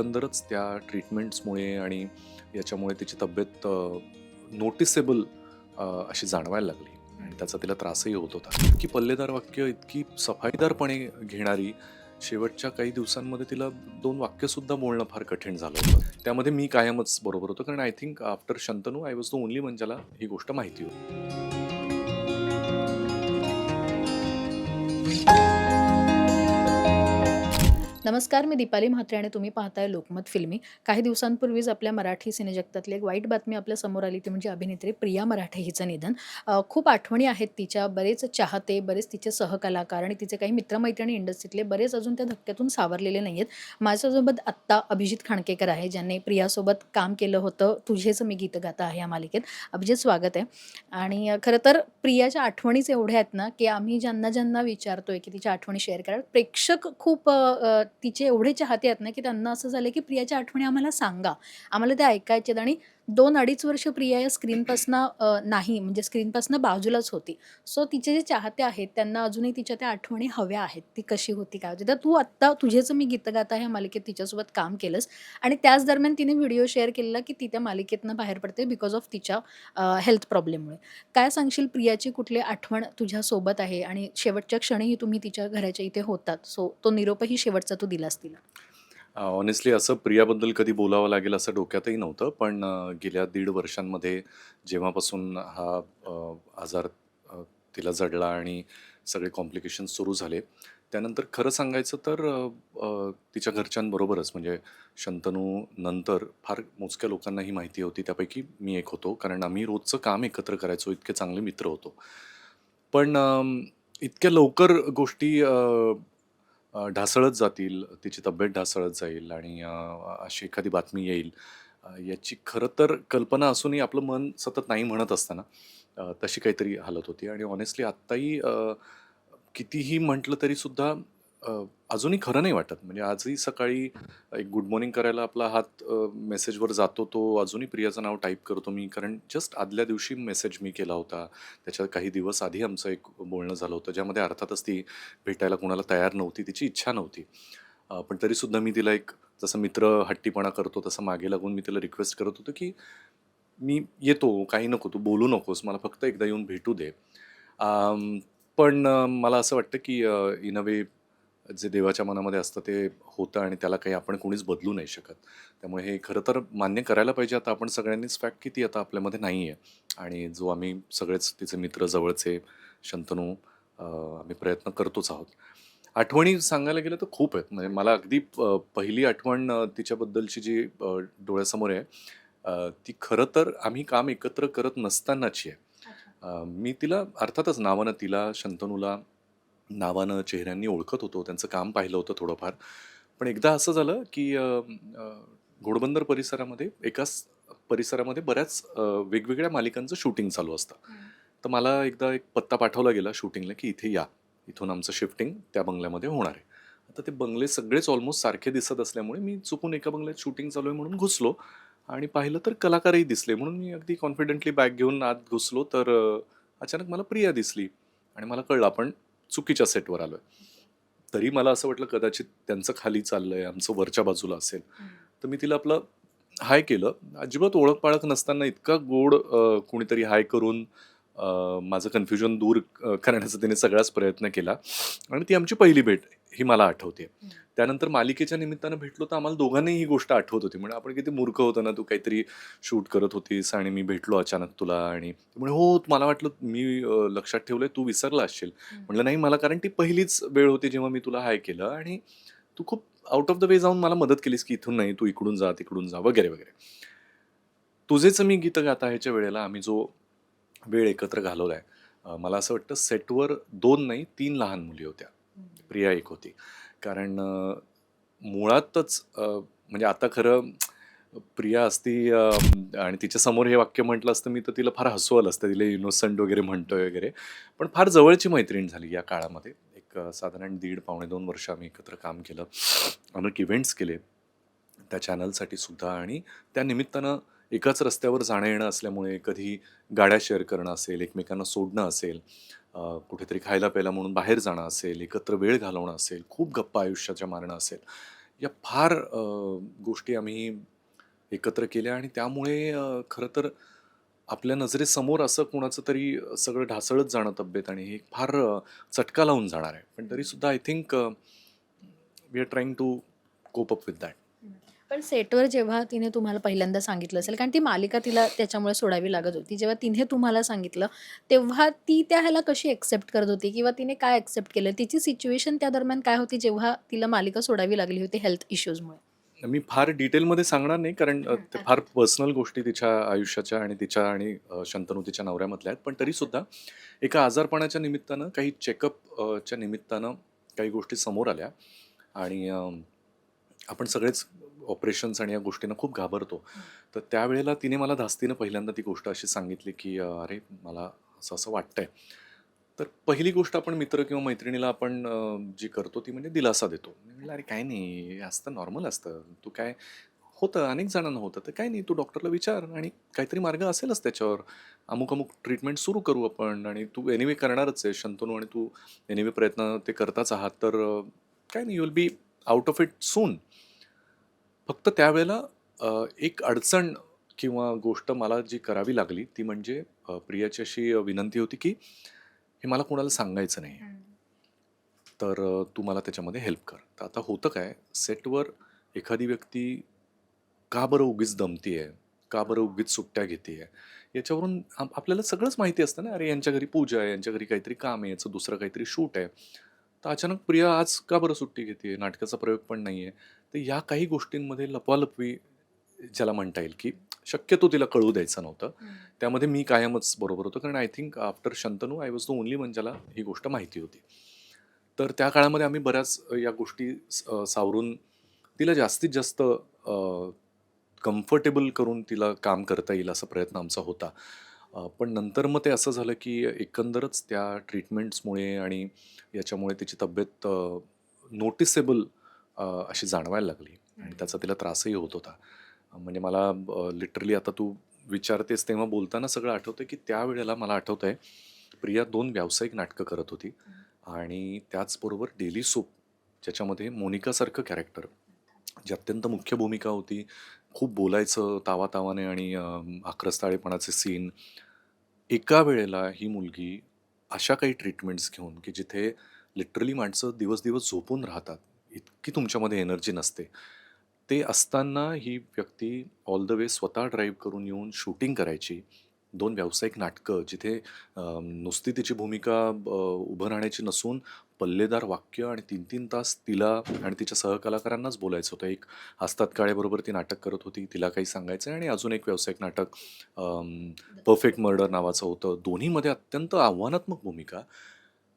एकंदरच त्या ट्रीटमेंट्समुळे आणि याच्यामुळे तिची तब्येत नोटिसेबल अशी जाणवायला लागली. आणि त्याचा तिला त्रासही होत होता. इतकी पल्लेदार वाक्य इतकी सफाईदारपणे घेणारी शेवटच्या काही दिवसांमध्ये तिला दोन वाक्यसुद्धा बोलणं फार कठीण झालं होतं. त्यामध्ये मी कायमच बरोबर होतो कारण I think after Shantanu I was the only मंजाला ही गोष्ट माहिती होती. नमस्कार मी दीपाली म्हात्रे आणि तुम्ही पाहताय लोकमत फिल्मी. काही दिवसांपूर्वीच आपल्या मराठी सिनेजगतातली एक वाईट बातमी आपल्यासमोर आली ती म्हणजे अभिनेत्री प्रिया मराठे हिचं निधन. खूप आठवणी आहेत तिच्या बरेच चाहते बरेच तिचे सहकलाकार आणि तिचे काही मित्रमैत्रिणी इंडस्ट्रीतले बरेच अजून त्या धक्क्यातून सावरलेले नाही आहेत माझ्यासोबत आत्ता अभिजित खाणकेकर आहे ज्यांनी प्रियासोबत काम केलं होतं. तुझेच मी गीत गाता आहे या मालिकेत. अभिजित स्वागत आहे. आणि खरं तर प्रियाच्या आठवणीच एवढ्या आहेत ना की आम्ही ज्यांना ज्यांना विचारतोय की तिच्या आठवणी शेअर करा प्रेक्षक खूप तिचे एवढे चाहते आहेत ना की त्यांना असं झालं की प्रियाच्या आठवणी आम्हाला सांगा. आम्हाला त्या ऐकायच्यात आणि दोन अडीच वर्ष प्रिया या स्क्रीनपासनं नाही म्हणजे स्क्रीनपासनं बाजूलाच होती. सो तिचे जे चाहते आहेत त्यांना अजूनही तिच्या त्या आठवणी हव्या आहेत. ती कशी होती काय होती. तर तू आत्ता तुझेच मी गीत गाता ह्या मालिकेत तिच्यासोबत काम केलंस. आणि त्याच दरम्यान तिने व्हिडिओ शेअर केलेला की ती त्या मालिकेतनं बाहेर पडते बिकॉज ऑफ तिच्या हेल्थ प्रॉब्लेममुळे काय सांगशील प्रियाची कुठली आठवण तुझ्यासोबत आहे? आणि शेवटच्या क्षणीही तुम्ही तिच्या घराच्या इथे होतात. सो तो निरोपही शेवटचा तू दिलास तिला. ऑनेस्टली असं प्रियाबद्दल कधी बोलावं लागेल असं डोक्यातही नव्हतं पण अ, गेल्या दीड वर्षांमध्ये जेव्हापासून हा अ, आजार अ, तिला जडला आणि सगळे कॉम्प्लिकेशन सुरू झाले त्यानंतर खरं सांगायचं तर अ, अ, तिच्या घरच्यांबरोबरच म्हणजे शंतनू नंतर फार मोजक्या लोकांना ही माहिती होती त्यापैकी मी एक होतो कारण आम्ही रोजचं काम एकत्र करायचो इतके चांगले मित्र होतो. पण अम, इतक्या लवकर गोष्टी अ, अ, ढासळत जातील तिची तब्येत ढासळत जाईल आणि अ, अशी एखादी बातमी येईल. अ, याची खरं तर कल्पना असूनही आपलं मन सतत नाही म्हणत असताना अ, तशी काहीतरी हालत होती. आणि ऑनेस्टली आत्ताही अ, कितीही म्हटलं तरी सुद्धा अ, अजूनही खरं नाही वाटत. म्हणजे आजही सकाळी एक गुड मॉर्निंग करायला आपला हात अ, मेसेजवर जातो तो अजूनही प्रियाचं नाव टाईप करतो मी. कारण जस्ट आदल्या दिवशी मेसेज मी केला होता. त्याच्या काही दिवस आधी आमचं एक बोलणं झालं होतं ज्यामध्ये अर्थातच ती भेटायला कोणाला तयार नव्हती तिची इच्छा नव्हती. अ, पण तरीसुद्धा मी तिला एक जसं मित्र हट्टीपणा करतो तसं मागे लागून मी तिला रिक्वेस्ट करत होतो की मी येतो काही नको तू बोलू नकोस मला फक्त एकदा येऊन भेटू दे. पण अ, मला असं वाटतं की इन अ वे जे देवाच्या मनामध्ये असतं ते होतं आणि त्याला काही आपण कोणीच बदलू नाही शकत. त्यामुळे हे खरं तर मान्य करायला पाहिजे. आता आपण सगळ्यांनीच फॅक्ट की ती आता आपल्यामध्ये नाही आहे. आणि जो आम्ही सगळेच तिचे मित्र जवळचे शंतनू आम्ही प्रयत्न करतोच आहोत. आठवणी सांगायला गेलं तर खूप आहेत. म्हणजे मला अगदी पहिली आठवण तिच्याबद्दलची जी डोळ्यासमोर आहे ती खरं तर आम्ही काम एकत्र करत नसतानाची आहे. मी तिला अर्थातच नावानं तिला शंतनूला नावानं चेहऱ्यांनी ओळखत होतो त्यांचं काम पाहिलं होतं थोडंफार. पण एकदा असं झालं की घोडबंदर परिसरामध्ये एकाच परिसरामध्ये बऱ्याच वेगवेगळ्या मालिकांचं शूटिंग चालू असतं. तर मला एकदा एक पत्ता पाठवला गेला शूटिंगला की इथे या. इथून आमचं शिफ्टिंग त्या बंगल्यामध्ये होणार आहे. आता ते बंगले सगळेच ऑलमोस्ट सारखे दिसत असल्यामुळे मी चुकून एका बंगल्यात शूटिंग चालू आहे म्हणून घुसलो आणि पाहिलं तर कलाकारही दिसले म्हणून मी अगदी कॉन्फिडेंटली बॅग घेऊन आत घुसलो तर अचानक मला प्रिया दिसली आणि मला कळलं आपण चुकीच्या सेटवर आलोय. तरी मला असं वाटलं कदाचित त्यांचं खाली चाललंय आमचं वरच्या बाजूला असेल. तर मी तिला आपलं हाय केलं. अजिबात ओळख पाळख नसताना इतका गोड कोणीतरी हाय करून माझं कन्फ्युजन दूर करण्याचा तिने सगळाच प्रयत्न केला. आणि ती आमची पहिली भेट ही मला आठवते. त्यानंतर मालिकेच्या निमित्तानं भेटलो तर आम्हाला दोघांनाही ही गोष्ट आठवत होती. म्हणजे आपण किती मूर्ख होतो ना तू काहीतरी शूट करत होतीस आणि मी भेटलो अचानक तुला आणि म्हणजे हो मला वाटलं मी लक्षात ठेवलंय तू विसरला असशील. म्हटलं नाही मला कारण ती पहिलीच वेळ होती जेव्हा मी तुला हाय केलं आणि तू खूप आउट ऑफ द वे जाऊन मला मदत केलीस की इथून नाही तू इकडून जा तिकडून जा वगैरे वगैरे. तुझेच मी गीत गाता ह्याच्या वेळेला आम्ही जो वेळ एकत्र घालवलाय. अ, मला असं वाटतं सेटवर दोन नाही तीन लहान मुली होत्या. प्रिया एक होती. कारण मुळातच म्हणजे आता खरं प्रिया असती आणि तिच्या समोर हे वाक्य म्हटलं असतं मी तर तिला फार हसू आलं असतं. तिला इनोसंट वगैरे म्हणतोय वगैरे. पण फार जवळची मैत्रीण झाली या काळामध्ये. एक साधारण दीड पावणे दोन वर्ष आम्ही एकत्र काम केलं. अनेक इव्हेंट्स केले त्या चॅनलसाठी सुद्धा. आणि त्या निमित्तानं एकाच रस्त्यावर जाणं येणं असल्यामुळे कधी गाड्या शेअर करणं असेल एकमेकांना सोडणं असेल कुठेतरी खायला प्यायला म्हणून बाहेर जाणं असेल एकत्र वेळ घालवणं असेल खूप गप्पा आयुष्याच्या मारणं असेल या फार गोष्टी आम्ही एकत्र केल्या आणि त्यामुळे खरं तर आपल्या नजरेसमोर असं कोणाचं तरी सगळं ढासळत जाणं तब्येत आणि हे फार चटका लावून जाणार आहे. पण तरीसुद्धा I think we are trying to cope up with that. पण सेटवर जेव्हा तिने तुम्हाला पहिल्यांदा सांगितलं असेल कारण ती मालिका तिला त्याच्यामुळे सोडावी लागत होती जेव्हा तिने तुम्हाला सांगितलं तेव्हा ती त्या ह्याला कशी एक्सेप्ट करत होती किंवा तिने काय एक्सेप्ट केलं? तिची सिच्युएशन त्या दरम्यान काय होती जेव्हा तिला मालिका सोडावी लागली होती हेल्थ इश्यूजमुळे मी फार डिटेलमध्ये सांगणार नाही कारण ते फार पर्सनल गोष्टी तिच्या आयुष्याच्या आणि तिच्या आणि शंतनू तिच्या नवऱ्यामधल्या आहेत. पण तरीसुद्धा एका आजारपणाच्या निमित्तानं काही चेकअप च्या निमित्तानं काही गोष्टी समोर आल्या. आणि आपण सगळेच ऑपरेशन्स आणि या गोष्टींना खूप घाबरतो. तर त्यावेळेला तिने मला धास्तीनं पहिल्यांदा ती गोष्ट अशी सांगितली की अरे मला असं असं वाटतंय. तर पहिली गोष्ट आपण मित्र किंवा मैत्रिणीला आपण जी करतो ती म्हणजे दिलासा देतो. मी म्हटलं अरे काय नाही असतं नॉर्मल असतं. तू काय होतं अनेक जणांना होतं. तर काय नाही तू डॉक्टरला विचार आणि काहीतरी मार्ग असेलच त्याच्यावर. अमुक अमुक ट्रीटमेंट सुरू करू आपण आणि तू एनिवे करणारच आहे शंतनू आणि तू एनिवे प्रयत्न ते करताच आहात. तर काय नाही you will be out of it soon फक्त त्यावेळेला अ, एक अडचण किंवा गोष्ट मला जी करावी लागली ती म्हणजे अ, प्रियाची अशी विनंती होती की हे मला कोणाला सांगायचं नाही. तर अ, तू मला त्याच्यामध्ये हेल्प कर. तर आता होतं काय सेटवर एखादी व्यक्ती का बरं उगीच दमती आहे का बरं उगीच सुट्ट्या घेते आहे याच्यावरून आप- आपल्याला सगळंच माहिती असतं ना अरे यांच्या घरी पूजा आहे यांच्या घरी काहीतरी काम आहे याचं दुसरं काहीतरी शूट आहे. तर अचानक प्रिया आज का बरं सुट्टी घेते नाटकाचा प्रयोग पण नाही आहे तर या काही गोष्टींमध्ये लपवालपवी ज्याला म्हणता येईल की शक्यतो तिला कळू द्यायचं नव्हतं. त्यामध्ये मी कायमच बरोबर होतो. कारण I think after Shantanu I was the only one ज्याला ही गोष्ट माहिती होती. तर त्या काळामध्ये आम्ही बऱ्याच या गोष्टी सावरून तिला जास्तीत जास्त कम्फर्टेबल करून तिला काम करता येईल असा प्रयत्न आमचा होता. पण नंतर मग ते असं झालं की एकंदरच त्या ट्रीटमेंट्समुळे आणि याच्यामुळे तिची तब्येत नोटिसेबल अशी जाणवायला लागली आणि त्याचा तिला त्रासही होत होता. म्हणजे मला लिटरली आता तू विचारतेस तेव्हा बोलताना सगळं आठवतं की त्यावेळेला मला आठवतं आहे प्रिया दोन व्यावसायिक नाटकं करत होती आणि त्याचबरोबर डेली सोप ज्याच्यामध्ये मोनिकासारखं कॅरेक्टर जी अत्यंत मुख्य भूमिका होती. खूप बोलायचं तावातावाने आणि आक्रस्ताळेपणाचे सीन एका वेळेला ही मुलगी अशा काही ट्रीटमेंट्स घेऊन की जिथे लिटरली माणसं दिवस दिवस झोपून राहतात इतकी तुमच्यामध्ये एनर्जी नसते. ते असताना ही व्यक्ती ऑल द वे स्वतः ड्राईव्ह करून येऊन शूटिंग करायची. दोन व्यावसायिक नाटकं जिथे नुसती तिची भूमिका उभं राहण्याची नसून पल्लेदार वाक्य आणि तीन तीन तास तिला आणि तिच्या सहकलाकारांनाच बोलायचं होतं. एक हसतात काळेबरोबर ती नाटक करत होती तिला काही सांगायचं आणि अजून एक व्यावसायिक नाटक परफेक्ट मर्डर नावाचं होतं. दोन्हीमध्ये अत्यंत आव्हानात्मक भूमिका.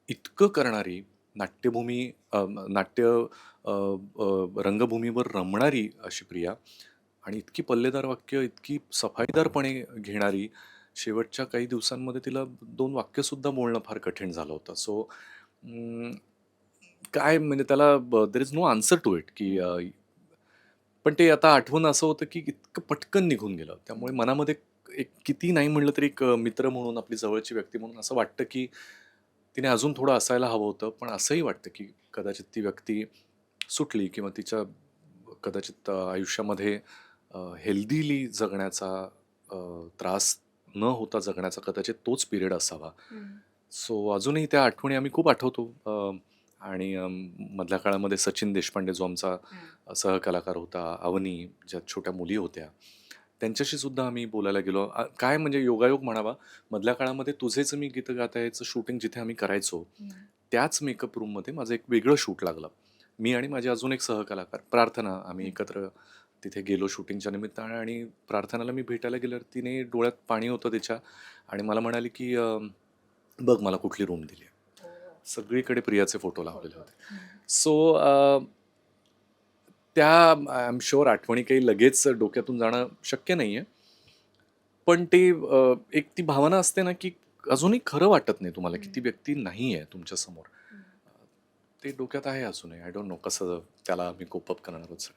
इतकं करणारी नाट्यभूमी नाट्य रंगभूमीवर रमणारी अशी प्रिया आणि इतकी पल्लेदार वाक्य इतकी सफाईदारपणे घेणारी शेवटच्या काही दिवसांमध्ये तिला दोन वाक्यसुद्धा बोलणं फार कठीण झालं होतं. सो काय म्हणजे त्याला there is no answer to it की पण ते आता आठवण असं होतं की इतकं पटकन निघून गेलं. त्यामुळे मनामध्ये एक किती नाही म्हणलं तरी एक मित्र म्हणून आपली जवळची व्यक्ती म्हणून असं वाटतं की तिने अजून थोडं असायला हवं होतं पण असंही वाटतं की कदाचित ती व्यक्ती सुटली किंवा तिच्या कदाचित आयुष्यामध्ये हेल्दीली जगण्याचा त्रास न होता जगण्याचा कदाचित तोच पिरियड असावा. सो अजूनही त्या आठवणी आम्ही खूप आठवतो आणि मधल्या काळामध्ये सचिन देशपांडे जो आमचा सहकलाकार होता अवनी ज्या छोट्या मुली होत्या त्यांच्याशी सुद्धा आम्ही बोलायला गेलो. आ- काय म्हणजे योगायोग म्हणावा मधल्या काळामध्ये तुझेच मी गीत गाता याचं शूटिंग जिथे आम्ही करायचो त्याच मेकअप रूममध्ये माझं एक वेगळं शूट लागलं. मी आणि माझे अजून एक सहकलाकार प्रार्थना आम्ही एकत्र तिथे गेलो शूटिंगच्या निमित्ताने आणि प्रार्थनाला मी भेटायला गेल्यावर तिने डोळ्यात पाणी होतं तिच्या आणि मला म्हणाली की अं, बघ मला कुठली रूम दिली सगळीकडे प्रियाचे फोटो लावलेले होते. सो त्या आय एम शुअर आठवणी काही लगेच डोक्यातून जाणं शक्य नाही आहे पण ते अ, एक ती भावना असते ना की अजूनही खरं वाटत नाही तुम्हाला की ती व्यक्ती नाही आहे तुमच्यासमोर ते डोक्यात आहे अजूनही. आय डोंट नो कसं त्याला आम्ही कोपअप करणार आहोत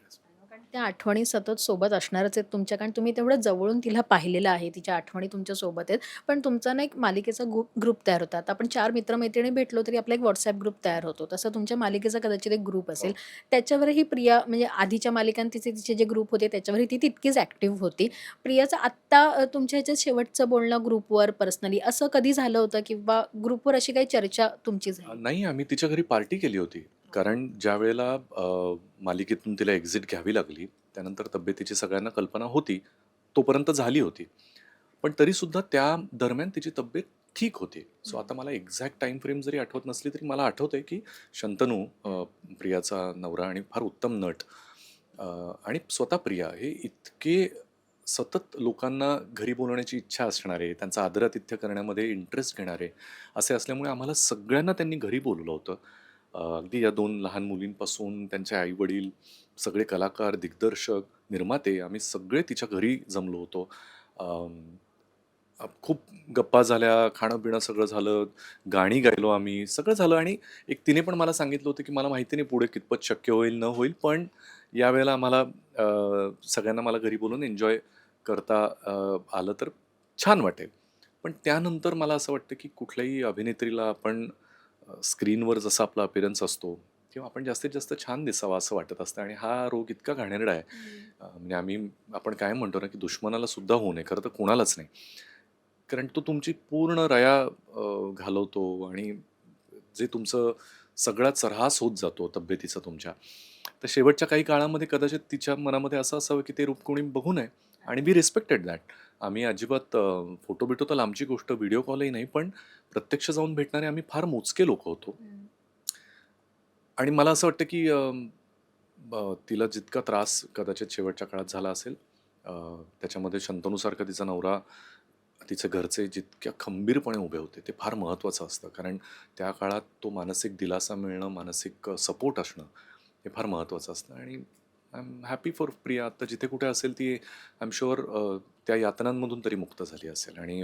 त्या आठवणी सतत सोबत असणारच आहेत तुमच्या कारण तुम्ही तेवढं जवळून तिला पाहिलेलं आहे तिच्या आठवणी तुमच्यासोबत आहेत. पण तुमचा ना एक मालिकेचा ग्रुप ग्रुप तयार होता. आता आपण चार मित्रमैत्रिणी भेटलो तरी आपला एक व्हॉट्सॲप ग्रुप तयार होतो. तसं तुमच्या मालिकेचा कदाचित एक ग्रुप असेल. त्याच्यावरही प्रिया म्हणजे आधीच्या मालिकांत तिचे तिचे जे ग्रुप होते त्याच्यावरही ती तितकीच ॲक्टिव्ह होती. प्रियाचं आत्ता तुमच्या ह्याच्यात शेवटचं बोलणं ग्रुपवर पर्सनली असं कधी झालं होतं? किंवा ग्रुपवर अशी काही चर्चा तुमची झाली? नाही आम्ही तिच्या घरी पार्टी केली होती. कारण ज्या वेळेला अ, मालिकेतून तिला एक्झिट घ्यावी लागली त्यानंतर तब्येतीची सगळ्यांना कल्पना होती तोपर्यंत झाली होती. पण तरीसुद्धा त्या दरम्यान तिची तब्येत ठीक होती. सो आता मला एक्झॅक्ट टाइम फ्रेम जरी आठवत नसली तरी मला आठवतंय की शंतनू अ, प्रियाचा नवरा आणि फार उत्तम नट अ, आणि स्वतः प्रिया हे इतके सतत लोकांना घरी बोलवण्याची इच्छा असणारे त्यांचा आदरातिथ्य करण्यामध्ये इंटरेस्ट घेणारे असे असल्यामुळे आम्हाला सगळ्यांना त्यांनी घरी बोलवलं होतं. अगदी या दोन लहान मुलींपासून त्यांचे आईवडील सगळे कलाकार दिग्दर्शक निर्माते आम्ही सगळे तिच्या घरी जमलो होतो. अम, अ, खूप गप्पा झाल्या खाणं पिणं सगळं झालं गाणी गायलो आम्ही सगळं झालं. आणि एक तिने पण मला सांगितलं होतं की मला माहिती नाही पुढे कितपत शक्य होईल न होईल पण यावेळेला आम्हाला अ, सगळ्यांना मला घरी बोलून एन्जॉय करता अ, आलं तर छान वाटेल. पण त्यानंतर मला असं वाटतं की कुठल्याही अभिनेत्रीला आपण स्क्रीनवर जसा आपला अपिरन्स असतो किंवा आपण जास्तीत जास्त छान दिसावा असं वाटत असतं आणि हा रोग इतका घाणेरडा आहे. म्हणजे आम्ही आपण काय म्हणतो ना की दुश्मनाला सुद्धा होऊ नये खरं तर कोणालाच नाही. कारण तो तुमची पूर्ण रया घालवतो आणि जे तुमचं सगळ्यात सर्रास होत जातो तब्येतीचा तुमच्या. तर शेवटच्या काही काळामध्ये कदाचित तिच्या मनामध्ये असं असावं की ते रूप कोणी बघू नये आणि वी रिस्पेक्टेड दॅट आम्ही अजिबात फोटो बिटो तर लांबची गोष्ट व्हिडिओ कॉलही नाही पण प्रत्यक्ष जाऊन भेटणारे आम्ही फार मोजके लोक होतो. आणि मला असं वाटतं की तिला जितका त्रास कदाचित शेवटच्या काळात झाला असेल त्याच्यामध्ये शंतनूसारखा तिचा नवरा तिचे घरचे जितक्या खंबीरपणे उभे होते ते फार महत्त्वाचं असतं. कारण त्या काळात तो मानसिक दिलासा मिळणं मानसिक सपोर्ट असणं हे फार महत्त्वाचं असतं. आणि I am happy for Priya. आता जिथे कुठे असेल ती आय एम शुअर त्या यातनांमधून तरी मुक्त झाली असेल. आणि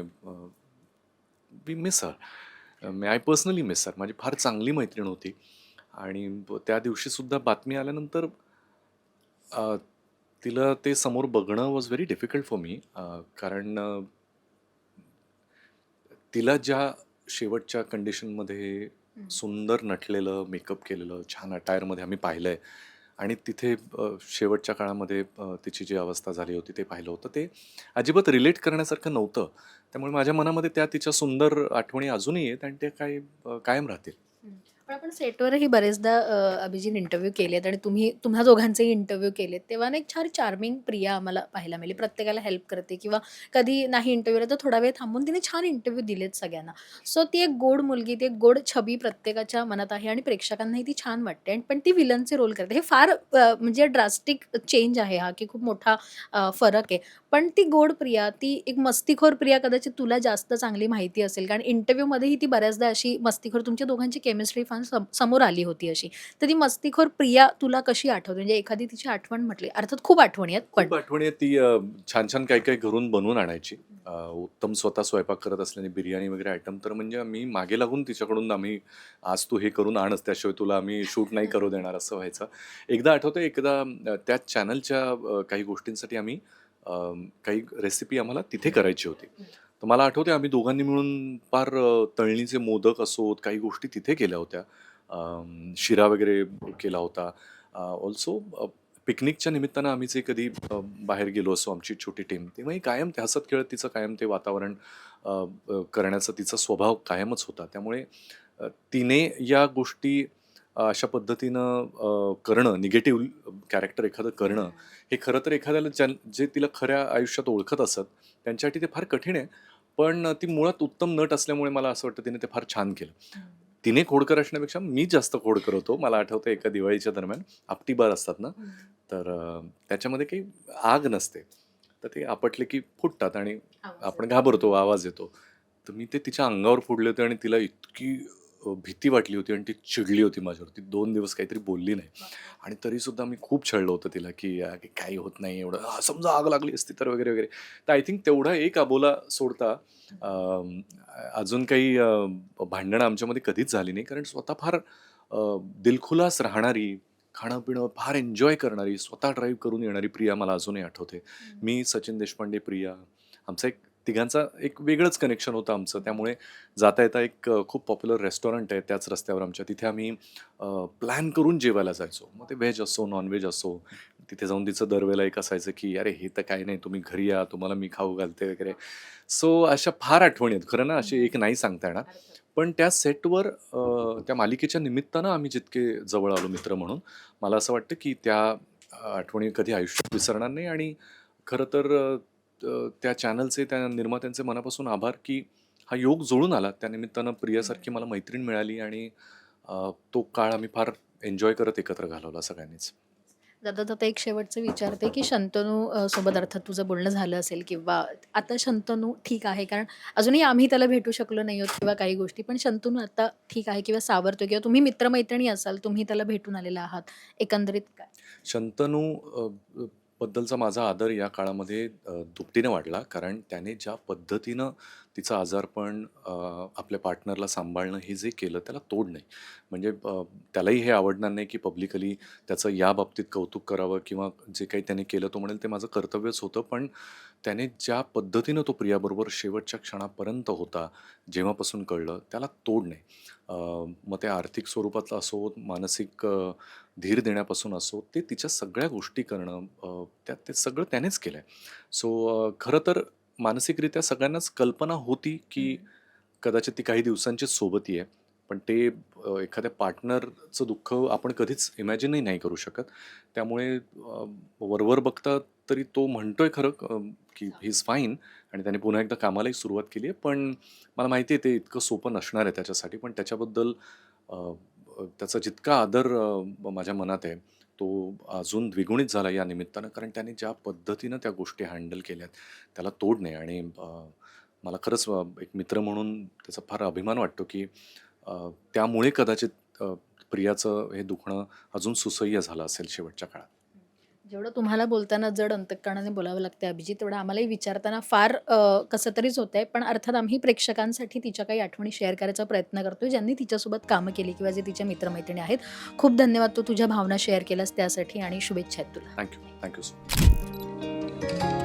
we miss her I personally miss her माझी फार चांगली मैत्रीण होती. आणि त्या दिवशीसुद्धा बातमी आल्यानंतर तिला ते समोर बघणं was very difficult for me कारण तिला ज्या शेवटच्या कंडिशनमध्ये. सुंदर नटलेलं मेकअप केलेलं छान अटायरमध्ये आम्ही पाहिलं आहे आणि तिथे शेवटच्या काळामध्ये तिची जी अवस्था झाली होती ते पाहिलं होतं. ते अजिबात रिलेट करण्यासारखं नव्हतं. त्यामुळे माझ्या मनामध्ये त्या तिच्या सुंदर आठवणी अजूनही आहेत आणि त्या काय कायम राहतील. पण आपण सेटवरही बरेचदा अ, इंटरव्ह्यू इंटरव्ह्यू केलेत आणि तुम्ही तुम्हा दोघांचेही इंटरव्ह्यू केलेत तेव्हा ना एक छान चार्मिंग प्रिया आम्हाला पाहायला मिळाली प्रत्येकाला हेल्प करते किंवा कधी नाही इंटरव्ह्यूला तर थोडा वेळ थांबून तिने छान इंटरव्ह्यू दिलेत सगळ्यांना. सो ती एक गोड मुलगी ती एक गोड छबी प्रत्येकाच्या मनात आहे आणि प्रेक्षकांनाही ती छान वाटते आणि पण ती विलनचे रोल करते. हे फार अ, म्हणजे ड्रास्टिक चेंज आहे हा की खूप मोठा अ, फरक आहे. पण ती गोड प्रिया ती एक मस्तीखोर प्रिया कदाचित तुला जास्त चांगली माहिती असेल. कारण इंटरव्ह्यूमध्येही ती बऱ्याचदा अशी मस्तीखोर तुमच्या दोघांची केमिस्ट्री फार सम- समोर आली होती अशी. तर ती मस्तीखोर प्रिया तुला कशी आठवते? म्हणजे एखादी तिची आठवण म्हटली अर्थात खूप आठवणी आहेत पण खूप आठवणी आहेत. ती अ, छान छान काही काही घरून बनवून आणायची. अ, उत्तम स्वतः स्वयंपाक करत असल्याने बिर्याणी वगैरे आयटम तर म्हणजे मी मागे लागून तिच्याकडून आम्ही आज तू हे करून आणच त्याशिवाय तुला आम्ही शूट नाही करू देणार असं व्हायचं. एकदा आठवतं एकदा अ, त्या चॅनलच्या अ, काही गोष्टींसाठी आम्ही काही रेसिपी आम्हाला तिथे करायची होती. तर मला आठवते आम्ही दोघांनी मिळून फार तळणीचे मोदक असोत काही गोष्टी तिथे केल्या होत्या. शिरा वगैरे केला होता. ऑल्सो पिकनिकच्या निमित्तानं आम्ही जे कधी बाहेर गेलो असो आमची छोटी टीम तेव्हाही कायम ते हसत खेळत तिचं कायम ते वातावरण करण्याचा तिचा स्वभाव कायमच होता. त्यामुळे तिने या गोष्टी अशा पद्धतीनं करणं निगेटिव्ह कॅरेक्टर एखादं करणं हे खरं तर एखाद्याला ज्या जे तिला खऱ्या आयुष्यात ओळखत असत त्यांच्यासाठी ते फार कठीण आहे. पण ती मुळात उत्तम नट असल्यामुळे मला असं वाटतं तिने ते फार छान केलं. तिने खोडकर असण्यापेक्षा मी जास्त खोडकर होतो. मला आठवतं एका दिवाळीच्या दरम्यान आपटी बार असतात ना? तर त्याच्यामध्ये काही आग नसते. तर ते आपटले की फुटतात आणि आपण घाबरतो आवाज येतो. तर मी ते तिच्या अंगावर फोडले होते आणि तिला इतकी भीती वाटली होती आणि ती चिडली होती माझ्यावर ती दोन दिवस काहीतरी बोलली नाही. आणि तरी सुद्धा मी खूप छळलं होतं तिला की काही होत नाही एवढं. "हा, समजा आग लागली असती तर वगैरे वगैरे. तर आय थिंक तेवढा एक अबोला सोडता अजून काही भांडणं आमच्यामध्ये कधीच झाली नाही. कारण स्वतः फार दिलखुलास राहणारी खाणं पिणं फार एन्जॉय करणारी स्वतः ड्राईव्ह करून येणारी प्रिया मला अजूनही आठवते. मी सचिन देशपांडे प्रिया आमचा एक तिघांचा एक वेगळंच कनेक्शन होतं आमचं. त्यामुळे जाता येता एक खूप पॉप्युलर रेस्टॉरंट आहे त्याच रस्त्यावर आमच्या. तिथे आम्ही प्लॅन करून जेवायला जायचो. मग ते व्हेज असो नॉनव्हेज असो. तिथे जाऊन तिचं दरवेळेला एक असायचं की अरे हे तर काही नाही तुम्ही घरी या तुम्हाला मी खाऊ घालते वगैरे. सो अशा फार आठवणी आहेत. खरं ना अशी एक नाही सांगता येणार. पण त्या सेटवर त्या मालिकेच्या निमित्तानं आम्ही जितके जवळ आलो मित्र म्हणून मला असं वाटतं की त्या आठवणी कधी आयुष्यात विसरणार नाही. आणि खरं तर त- त्या चॅनलचे त्या निर्मात्यांचे मनापासून आभार की हा योग जुळून आला. त्या निमित्तानं प्रियासारखी मला मैत्रीण मिळाली आणि अ, तो काळ आम्ही फार एन्जॉय करत एकत्र घालवला सगळ्यांनीच. जाता जाता एक शेवटचं विचारते की शंतनू अ, सोबत अर्थात तुझं बोलणं झालं असेल किंवा आता शंतनू ठीक आहे? कारण अजूनही आम्ही त्याला भेटू शकलो नाही आहोत किंवा काही गोष्टी पण शंतनू आता ठीक आहे किंवा सावरतोय किंवा तुम्ही मित्रमैत्रिणी असाल तुम्ही त्याला भेटून आलेला आहात. एकंदरीत काय? शंतनू अ, बद्दलचा माझा आदर या काळामध्ये दुपटीने वाढला. कारण त्याने ज्या पद्धतीनं तिचं आजारपण अ, आपल्या पार्टनरला सांभाळणं हे जे केलं त्याला तोड नाही. म्हणजे अ, त्यालाही हे आवडणार नाही की पब्लिकली त्याचं या बाबतीत कौतुक करावं किंवा जे काही त्याने केलं तो म्हणेल ते माझं कर्तव्यच होतं. पण त्याने ज्या पद्धतीनं तो प्रियाबरोबर शेवटच्या क्षणापर्यंत होता जेव्हापासून कळलं त्याला तोड नाही. अ, मग ते आर्थिक स्वरूपातलं असो मानसिक अ, धीर देण्यापासून असो ते तिच्या सगळ्या गोष्टी करणं अ, त्या ते सगळं त्यानेच केलं आहे सो खरं तर मानसिकरित्या सगळ्यांनाच कल्पना होती की कदाचित ती काही दिवसांचीच सोबती आहे पण ते एखाद्या पार्टनरचं दुःख आपण कधीच इमॅजिनही नाही करू शकत. त्यामुळे वरवर बघता तरी तो म्हणतोय खरं की ही इज फाईन आणि त्याने पुन्हा एकदा कामालाही सुरुवात केली आहे. पण मला माहिती आहे ते इतकं सोपं नसणार आहे त्याच्यासाठी. पण त्याच्याबद्दल त्याचा जितका आदर माझ्या मनात आहे तो अजून द्विगुणित झाला या निमित्तानं कारण त्याने ज्या पद्धतीनं त्या गोष्टी हँडल केल्यात त्याला तोड नाही. आणि अ, मला खरंच अ, एक मित्र म्हणून त्याचा फार अभिमान वाटतो की अ, त्यामुळे कदाचित अ, प्रियाचं हे दुखणं अजून सुसह्य झालं असेल शेवटच्या काळात. जेवढं तुम्हाला बोलताना जड अंतकरणाने बोलावं लागतं अभिजित तेवढं आम्हालाही विचारताना फार अ, कसं तरीच होत आहे पण अर्थात आम्ही प्रेक्षकांसाठी तिच्या काही आठवणी शेअर करायचा प्रयत्न करतोय ज्यांनी तिच्यासोबत कामं केली किंवा जे तिच्या मित्रमैत्रिणी आहेत. खूप धन्यवाद तू तुझ्या भावना शेअर केल्यास त्यासाठी आणि शुभेच्छा आहेत तुला. Thank you thank you so